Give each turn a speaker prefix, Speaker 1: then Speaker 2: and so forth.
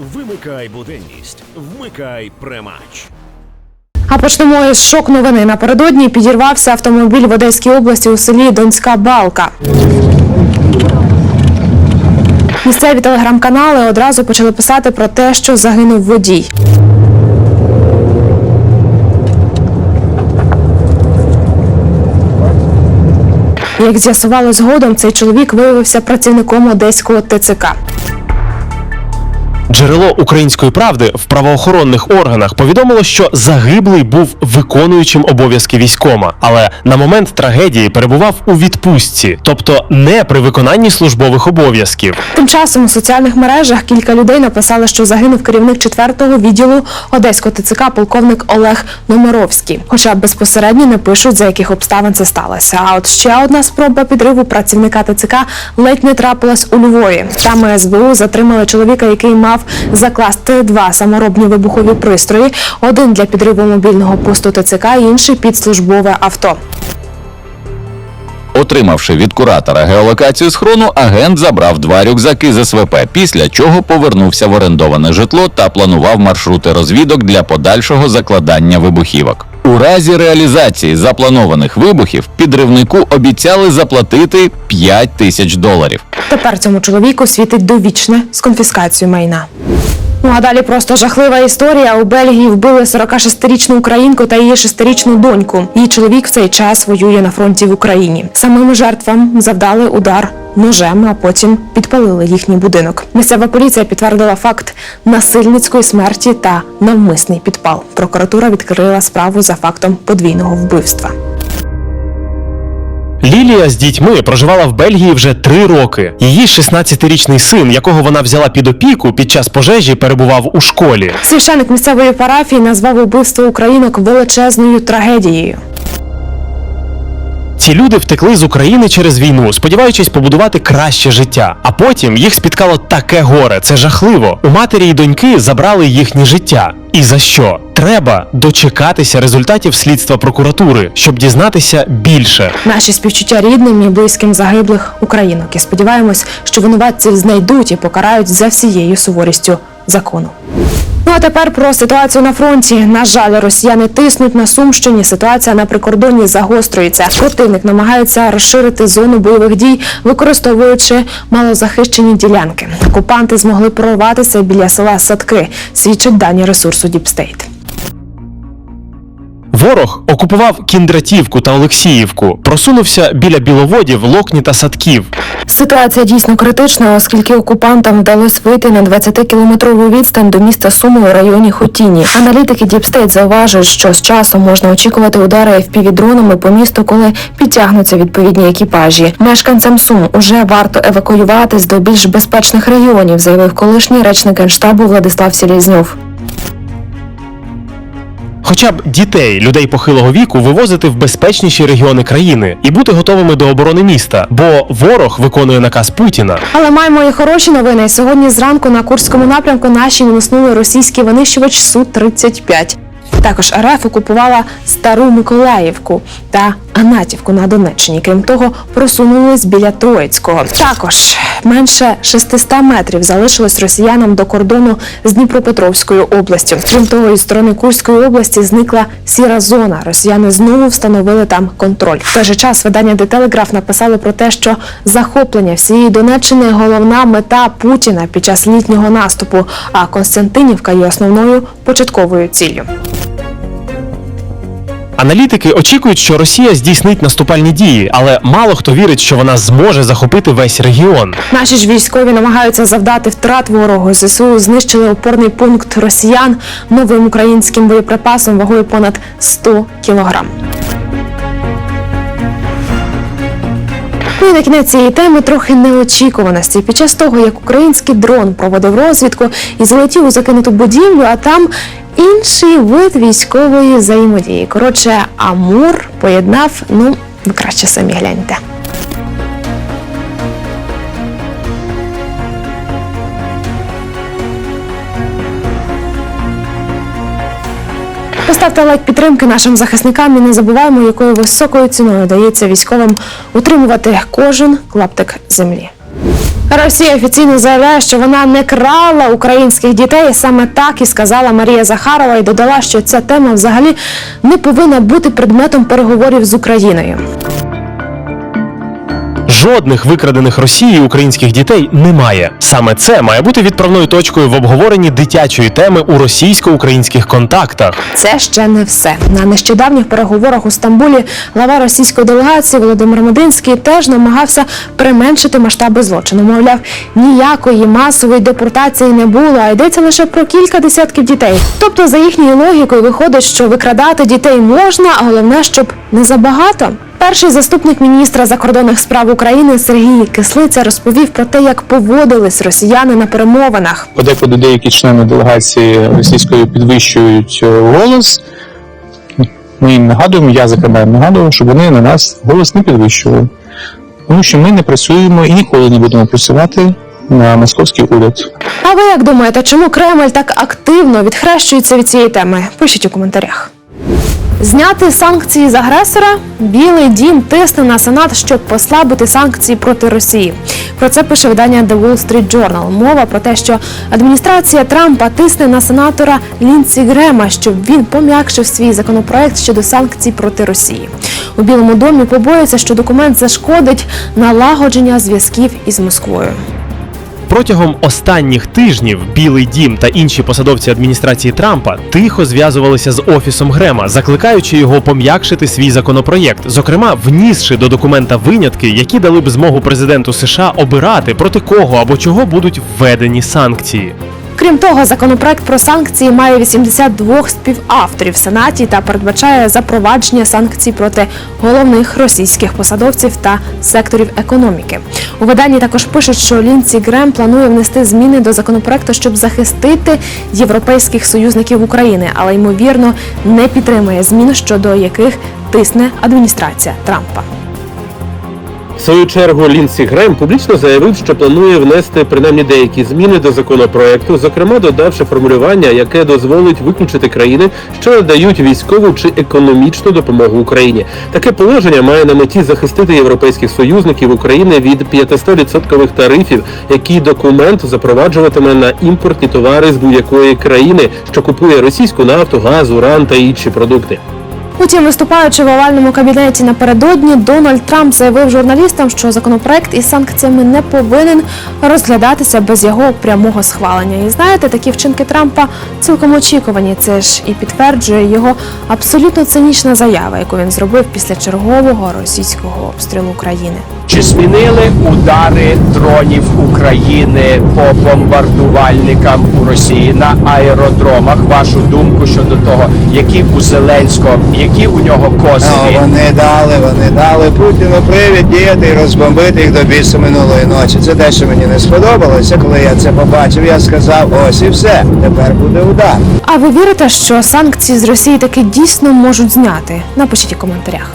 Speaker 1: Вимикай буденність, вмикай премач.
Speaker 2: А почнемо із шок новини. Напередодні підірвався автомобіль в Одеській області у селі Донська Балка. Місцеві телеграм-канали одразу почали писати про те, що загинув водій. Як з'ясувало згодом, цей чоловік виявився працівником одеського ТЦК.
Speaker 3: Джерело української правди в правоохоронних органах повідомило, що загиблий був виконуючим обов'язки військома, але на момент трагедії перебував у відпустці, тобто не при виконанні службових обов'язків.
Speaker 2: Тим часом у соціальних мережах кілька людей написали, що загинув керівник 4-го відділу Одеського ТЦК полковник Олег Номеровський. Хоча безпосередньо не пишуть, за яких обставин це сталося. А от ще одна спроба підриву працівника ТЦК ледь не трапилась у Львові. Там СБУ затримали чоловіка, який мав закласти два саморобні вибухові пристрої: один для підриву мобільного посту ТЦК, інший під службове авто.
Speaker 4: Отримавши від куратора геолокацію схрону, агент забрав два рюкзаки з СВП, після чого повернувся в орендоване житло та планував маршрути розвідок для подальшого закладання вибухівок. У разі реалізації запланованих вибухів підривнику обіцяли заплатити 5 тисяч доларів.
Speaker 2: Тепер цьому чоловіку світить довічне з конфіскацією майна. Ну а далі просто жахлива історія. У Бельгії вбили 46-річну українку та її 6-річну доньку. Її чоловік в цей час воює на фронті в Україні. Самим жертвам завдали удар ножем, а потім підпалили їхній будинок. Місцева поліція підтвердила факт насильницької смерті та навмисний підпал. Прокуратура відкрила справу за фактом подвійного вбивства.
Speaker 3: Лілія з дітьми проживала в Бельгії вже три роки. Її 16-річний син, якого вона взяла під опіку, під час пожежі перебував у школі.
Speaker 2: Священик місцевої парафії назвав убивство українок величезною трагедією.
Speaker 3: Ці люди втекли з України через війну, сподіваючись побудувати краще життя. А потім їх спіткало таке горе. Це жахливо. У матері й доньки забрали їхнє життя. І за що? Треба дочекатися результатів слідства прокуратури, щоб дізнатися більше.
Speaker 2: Наші співчуття рідним і близьким загиблих українок. І сподіваємось, що винуватців знайдуть і покарають за всією суворістю закону. Ну а тепер про ситуацію на фронті. На жаль, росіяни тиснуть на Сумщині. Ситуація на прикордонні загострюється. Противник намагається розширити зону бойових дій, використовуючи малозахищені ділянки. Окупанти змогли прорватися біля села Садки. Свідчать дані ресурсу Діпстейт.
Speaker 3: Ворог окупував Кіндратівку та Олексіївку, просунувся біля біловодів, локні та садків.
Speaker 2: Ситуація дійсно критична, оскільки окупантам вдалося вийти на 20-кілометрову відстань до міста Суми у районі Хотіні. Аналітики Діпстейт зауважують, що з часом можна очікувати удари FPV-дронами по місту, коли підтягнуться відповідні екіпажі. Мешканцям Сум уже варто евакуюватись до більш безпечних регіонів, заявив колишній речник генштабу Владислав Селізньов.
Speaker 3: Хоча б дітей, людей похилого віку, вивозити в безпечніші регіони країни і бути готовими до оборони міста, бо ворог виконує наказ Путіна.
Speaker 2: Але маємо і хороші новини. Сьогодні зранку на Курському напрямку наші мінуснули російський винищувач Су-35. Також РФ окупувала Стару Миколаївку та Анатівку на Донеччині. Крім того, просунулись біля Троїцького. Також менше 600 метрів залишилось росіянам до кордону з Дніпропетровською областю. Крім того, із сторони Курської області зникла сіра зона. Росіяни знову встановили там контроль. В той же час видання The Telegraph написало про те, що захоплення всієї Донеччини головна мета Путіна під час літнього наступу. А Константинівка є основною початковою ціллю.
Speaker 3: Аналітики очікують, що Росія здійснить наступальні дії, але мало хто вірить, що вона зможе захопити весь регіон.
Speaker 2: Наші ж військові намагаються завдати втрат ворогу. ЗСУ знищили опорний пункт росіян новим українським боєприпасом вагою понад 100 кілограм. Ну і на кінець цієї теми трохи неочікуваності. Під час того, як український дрон проводив розвідку і залетів у закинуту будівлю, а там інший вид військової взаємодії. Коротше, Амур поєднав, ну, ви краще самі гляньте. Поставте лайк підтримки нашим захисникам і не забуваємо, якою високою ціною дається військовим утримувати кожен клаптик землі. Росія офіційно заявляє, що вона не крала українських дітей. Саме так і сказала Марія Захарова і додала, що ця тема взагалі не повинна бути предметом переговорів з Україною.
Speaker 3: Жодних викрадених Росією українських дітей немає. Саме це має бути відправною точкою в обговоренні дитячої теми у російсько-українських контактах.
Speaker 2: Це ще не все. На нещодавніх переговорах у Стамбулі глава російської делегації Володимир Мединський теж намагався применшити масштаби злочину. Мовляв, ніякої масової депортації не було, а йдеться лише про кілька десятків дітей. Тобто, за їхньою логікою, виходить, що викрадати дітей можна, а головне, щоб не забагато. Перший заступник міністра закордонних справ України Сергій Кислиця розповів про те, як поводились росіяни на перемовинах.
Speaker 5: подекуди деякі члени делегації російської підвищують е, голос. Ми їм нагадуємо, я закладаю нагадую, щоб вони на нас голос не підвищували. Тому що ми не працюємо і ніколи не будемо працювати на московський уряд.
Speaker 2: А ви як думаєте, чому Кремль так активно відхрещується від цієї теми? Пишіть у коментарях. Зняти санкції з агресора Білий дім тисне на сенат, щоб послабити санкції проти Росії. Про це пише видання The Wall Street Journal. Мова про те, що адміністрація Трампа тисне на сенатора Лінсі Грема, щоб він пом'якшив свій законопроект щодо санкцій проти Росії. У Білому домі побоюються, що документ зашкодить налагодження зв'язків із Москвою.
Speaker 3: Протягом останніх тижнів Білий Дім та інші посадовці адміністрації Трампа тихо зв'язувалися з офісом Грема, закликаючи його пом'якшити свій законопроєкт, зокрема внісши до документа винятки, які дали б змогу президенту США обирати проти кого або чого будуть введені санкції.
Speaker 2: Крім того, законопроект про санкції має 82 співавторів в Сенаті та передбачає запровадження санкцій проти головних російських посадовців та секторів економіки. У виданні також пишуть, що Лінці Грем планує внести зміни до законопроекту, щоб захистити європейських союзників України, але ймовірно не підтримує змін, щодо яких тисне адміністрація Трампа.
Speaker 6: В свою чергу Лінсі Грем публічно заявив, що планує внести принаймні деякі зміни до законопроекту, зокрема додавши формулювання, яке дозволить виключити країни, що надають військову чи економічну допомогу Україні. Таке положення має на меті захистити європейських союзників України від 500% тарифів, які документ запроваджуватиме на імпортні товари з будь-якої країни, що купує російську нафту, газ, уран та інші продукти.
Speaker 2: Утім, виступаючи в овальному кабінеті напередодні, Дональд Трамп заявив журналістам, що законопроект із санкціями не повинен розглядатися без його прямого схвалення. І знаєте, такі вчинки Трампа цілком очікувані. Це ж і підтверджує його абсолютно цинічна заява, яку він зробив після чергового російського обстрілу України.
Speaker 7: Чи змінили удари дронів України по бомбардувальникам у Росії на аеродромах? Вашу думку щодо того, які у Зеленського, які у нього
Speaker 8: Ну,
Speaker 7: козирі?
Speaker 8: вони дали, вони дали Путіну привід діяти і розбомбити їх до бісу минулої ночі. Це те, що мені не сподобалося. Коли я це побачив, я сказав, ось і все. Тепер буде удар.
Speaker 2: А ви вірите, що санкції з Росії таки дійсно можуть зняти? Напишіть у коментарях.